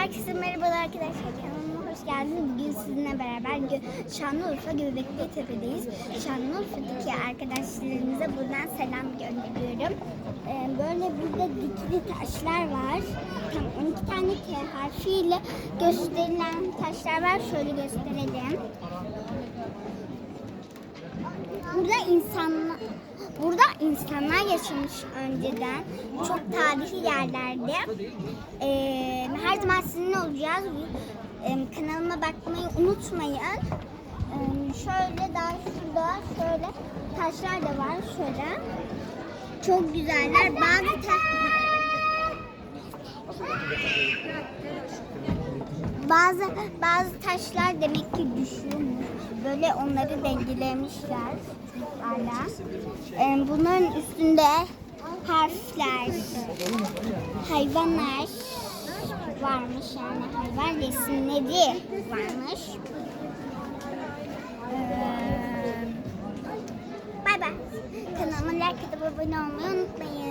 Herkese merhabalar arkadaşlar. Kanalıma hoş geldiniz. Bugün sizinle beraber Şanlıurfa Göbekli Tepe'deyiz. Şanlıurfa'daki arkadaşlarımıza buradan selam gönderiyorum. Ee, böyle burada dikili taşlar var. Tam 12 tane T harfiyle gösterilen taşlar var. Şöyle gösterelim. Burada insanlar Burada insanlar yaşamış önceden. Çok tarihi yerlerde. Ee, her zaman sizinle olacağız. Ee, kanalıma bakmayı unutmayın. Ee, şöyle daha şurada şöyle taşlar da var şöyle. Çok güzeller. Bazı ta- bazı bazı taşlar demek ki düşüyormuş. Böyle onları dengelemişler çocuklarla. Ee, bunların üstünde harfler, hayvanlar varmış yani hayvan resimleri varmış. Ee, Bay bay. Kanalıma like atıp abone olmayı unutmayın.